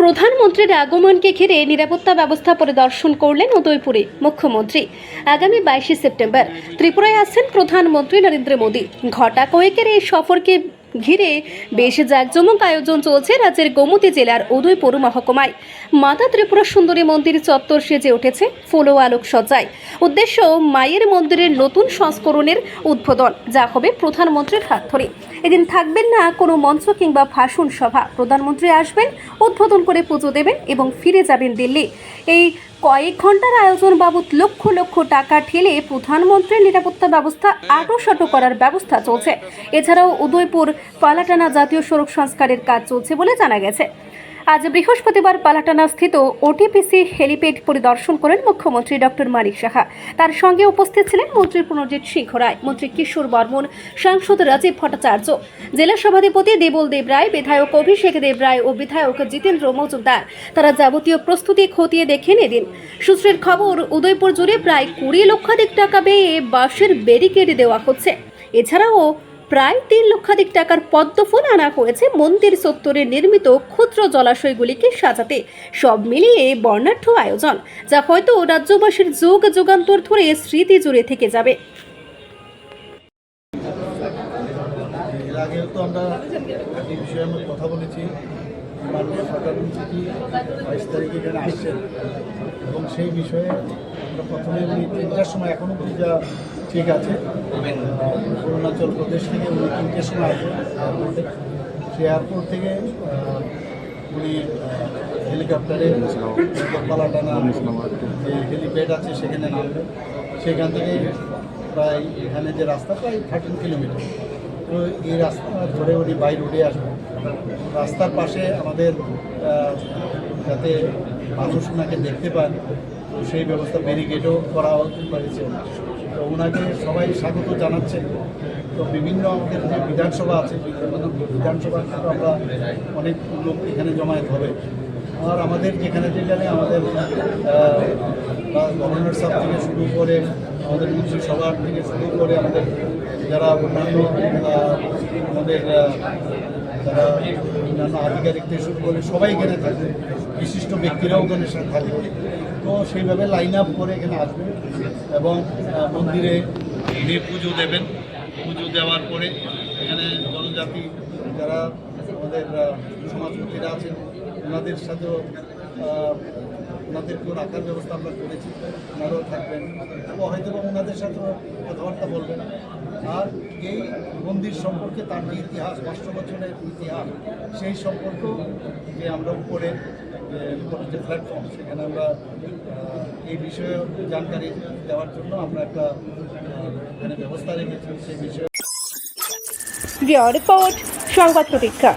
প্রধানমন্ত্রীর আগমনকে ঘিরে নিরাপত্তা ব্যবস্থা পরিদর্শন করলেন উদয়পুরে মুখ্যমন্ত্রী। আগামী বাইশে সেপ্টেম্বর ত্রিপুরায় আসছেন প্রধানমন্ত্রী নরেন্দ্র মোদী। ঘটা কয়েকের এই সফরকে ঘিরে বেশ জাঁকজমক আয়োজন চলছে রাজ্যের গোমতী জেলার উদয়পুর মহকুমায়। মাতা ত্রিপুরা সুন্দরী মন্দির চত্বর সেজে উঠেছে ফুল আলোক সজ্জায় উদ্দেশ্য মায়ের মন্দিরের নতুন সংস্করণের উদ্বোধন, যা হবে প্রধানমন্ত্রীর হাত ধরে। এদিন থাকবেন না কোনো মঞ্চ কিংবা ভাষণ সভা। প্রধানমন্ত্রী আসবেন, উদ্বোধন করে পুজো দেবেন এবং ফিরে যাবেন দিল্লি। এই কয়েক ঘণ্টার আয়োজন বাবদ লক্ষ লক্ষ টাকা ঠেলে প্রধানমন্ত্রীর নিরাপত্তা ব্যবস্থা আটোসাটো করার ব্যবস্থা চলছে। এছাড়াও উদয়পুর, পালাটানা জাতীয় সড়ক সংস্কারের কাজ চলছে বলে জানা গেছে। আজ বৃহস্পতিবার পালাটানা স্থিত ওটিপিসি হেলিপ্যাড পরিদর্শন করেন মুখ্যমন্ত্রী ডক্টর মানিক সাহা। তার সঙ্গে উপস্থিত ছিলেন মন্ত্রী প্রণজিৎ সিংহ রায় মন্ত্রী কিশোর বর্মন, সাংসদ রাজীব ভট্টাচার্য, জেলা সভাধিপতি দেবল দেব রায় বিধায়ক অভিষেক দেব রায় ও বিধায়ক জিতেন্দ্র মজুমদার। তারা যাবতীয় প্রস্তুতি খতিয়ে দেখেন এদিন। সূত্রের খবর, উদয়পুর জুড়ে প্রায় কুড়ি লক্ষাধিক টাকা ব্যয়ে বাঁশের ব্যারিকেড দেওয়া হচ্ছে। এছাড়াও প্রায় তিন লক্ষাধিক টাকার পদ্মফুল আনা হয়েছে মন্দির চত্বরে নির্মিত ক্ষুদ্র জলাশয়গুলিকে সাজাতে। সব মিলিয়ে বর্ণাঢ্য আয়োজন, যা হয়তো রাজ্যবাসীর যোগ যুগান্তর ধরে স্মৃতি জুড়ে থেকে যাবে। আগেও তো আমরা বিষয়ে আমরা কথা বলেছি। মাননীয় প্রধানমন্ত্রী বাইশ তারিখে এখানে আসছেন এবং সেই বিষয়ে আমরা প্রথমে উনি তিনটার সময় এখনও যা ঠিক আছে। অরুণাচল প্রদেশ থেকে উনি তিনটের সময় আসবেন এয়ারপোর্টে সেই এয়ারপোর্ট থেকে উনি হেলিকপ্টারে পালাটানা যে হেলিপ্যাড আছে সেখানে নামবেন সেখান থেকে প্রায় এখানে যে রাস্তা, প্রায় থার্টিন কিলোমিটার এই রাস্তা, ধরে উনি বাই রোডে আসবেন রাস্তার পাশে আমাদের যাতে মানুষ ওনাকে দেখতে পান সেই ব্যবস্থা ব্যারিকেডও করা হয়েছে। তো ওনাকে সবাই স্বাগত জানাচ্ছেন তো বিভিন্ন আমাদের যে বিধানসভা আছে, বিধানসভা আমরা অনেক লোক এখানে জমায়েত হবে। আর আমাদের যেখানে যেখানে আমাদের গভর্নর সাহেব থেকে শুরু করে আমাদের মন্ত্রিসভা থেকে শুরু করে আমাদের যারা অন্যান্য আমাদের যারা অন্যান্য আধিকারিক থেকে শুরু করে সবাই এখানে থাকবে বিশিষ্ট ব্যক্তিরাও এখানে থাকবে তো সেইভাবে লাইন আপ করে এখানে আসবে এবং মন্দিরে উনি পুজো দেবেন। পুজো দেওয়ার পরে এখানে জনজাতি যারা আমাদের সমাজপতিরা আছেন, ওনাদের সাথেও ওনাদেরকেও রাখার ব্যবস্থা আমরা করেছি। ওনারাও থাকবেন। এবং হয়তো বা ওনাদের সাথেও কথাবার্তা বলবেন। আর এই মন্দির সম্পর্কে তার যে ইতিহাস বছরের ইতিহাস, সেই সম্পর্ক যে আমরা উপরে, যে প্ল্যাটফর্ম সেখানে আমরা এই বিষয়ে জানকারি দেওয়ার জন্য আমরা একটা এখানে ব্যবস্থা রেখেছি। সেই বিষয়ে রিপোর্ট, সংবাদ প্রতীক্ষা।